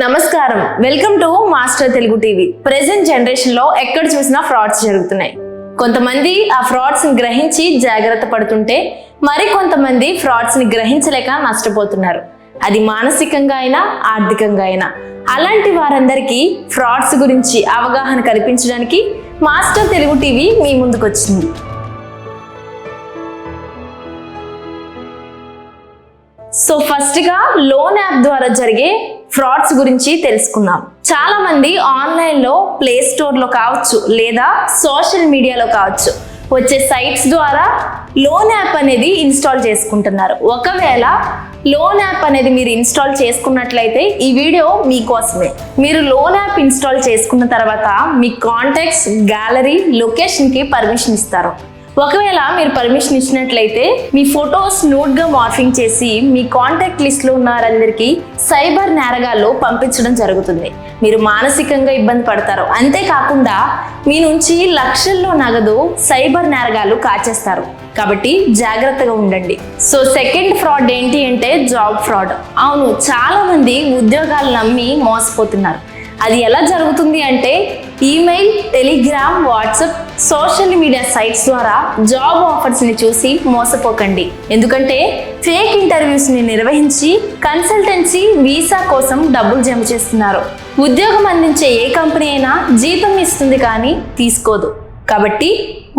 నమస్కారం. Welcome to master Telugu TV present జనరేషన్లో ఎక్కడ చూసినా ఫ్రాడ్స్ జరుగుతున్నాయి. కొంతమంది ఆ ఫ్రాడ్స్ని గ్రహించి జాగ్రత్త పడుతుంటే మరి కొంతమంది ఫ్రాడ్స్ని గ్రహించలేక నష్టపోతున్నారు. అది మానసికంగా అయినా ఆర్థికంగా అయినా. అలాంటి వారందరికీ ఫ్రాడ్స్ గురించి అవగాహన కల్పించడానికి మాస్టర్ తెలుగు టీవీ మీ ముందుకొచ్చింది. సో ఫస్ట్గా లోన్ యాప్ ద్వారా జరిగే ఫ్రాడ్స్ గురించి తెలుసుకుందాం. చాలా మంది ఆన్లైన్లో ప్లే స్టోర్లో కావచ్చు లేదా సోషల్ మీడియాలో కావచ్చు వచ్చే సైట్స్ ద్వారా లోన్ యాప్ అనేది ఇన్స్టాల్ చేసుకుంటున్నారు. ఒకవేళ లోన్ యాప్ అనేది మీరు ఇన్స్టాల్ చేసుకున్నట్లయితే ఈ వీడియో మీకోసమే. మీరు లోన్ యాప్ ఇన్స్టాల్ చేసుకున్న తర్వాత మీ కాంటాక్ట్స్ గ్యాలరీ లొకేషన్కి పర్మిషన్ ఇస్తారు. ఒకవేళ మీరు పర్మిషన్ ఇచ్చినట్లయితే మీ ఫొటోస్ నోట్గా మార్ఫింగ్ చేసి మీ కాంటాక్ట్ లిస్ట్లో ఉన్న వారందరికీ సైబర్ నేరగాల్లో పంపించడం జరుగుతుంది. మీరు మానసికంగా ఇబ్బంది పడతారు. అంతేకాకుండా మీ నుంచి లక్షల్లో నగదు సైబర్ నేరగాలు కాచేస్తారు. కాబట్టి జాగ్రత్తగా ఉండండి. సో సెకండ్ ఫ్రాడ్ ఏంటి అంటే జాబ్ ఫ్రాడ్ అవును చాలా మంది ఉద్యోగాలు నమ్మి మోసపోతున్నారు. అది ఎలా జరుగుతుంది అంటే email Telegram WhatsApp social media sites ద్వారా జాబ్ ఆఫర్స్ని చూసి మోసపోకండి. ఎందుకంటే ఫేక్ ఇంటర్వ్యూస్ని నిర్వహించి కన్సల్టెన్సీ వీసా కోసం డబ్బులు జమ చేస్తున్నారు. ఉద్యోగం అందించే ఏ కంపెనీ అయినా జీతం ఇస్తుంది కానీ తీసుకోదు. కాబట్టి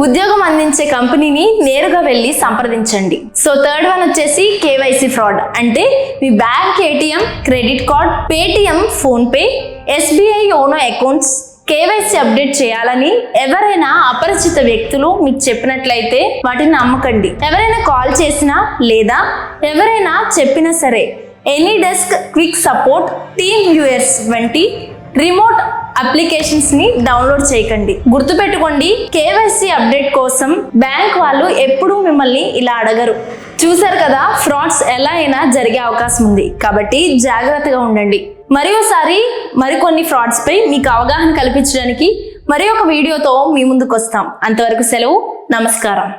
ఉద్యోగం అందించే కంపెనీని నేరుగా వెళ్ళి సంప్రదించండి. సో థర్డ్ వన్ వచ్చేసి కేవైసీ ఫ్రాడ్. అంటే మీ bank ATM credit card Paytm PhonePe SBI YONO accounts KYC update చేయాలని ఎవరైనా అపరిచిత వ్యక్తులు మీకు చెప్పినట్లయితే వాటిని నమ్మకండి. ఎవరైనా కాల్ చేసినా లేదా ఎవరైనా చెప్పినా సరే AnyDesk quick support team US వంటి రిమోట్ అప్లికేషన్స్ని డౌన్లోడ్ చేయకండి. గుర్తుపెట్టుకోండి కేవైసీ అప్డేట్ కోసం బ్యాంక్ వాళ్ళు ఎప్పుడూ మిమ్మల్ని ఇలా అడగరు. చూసారు కదా ఫ్రాడ్స్ ఎలా అయినా జరిగే అవకాశం ఉంది. కాబట్టి జాగ్రత్తగా ఉండండి. మరి ఒకసారి మరికొన్ని ఫ్రాడ్స్ పై మీకు అవగాహన కల్పించడానికి మరి ఒక వీడియోతో మీ ముందుకు వస్తాం అంతవరకు సెలవు నమస్కారం.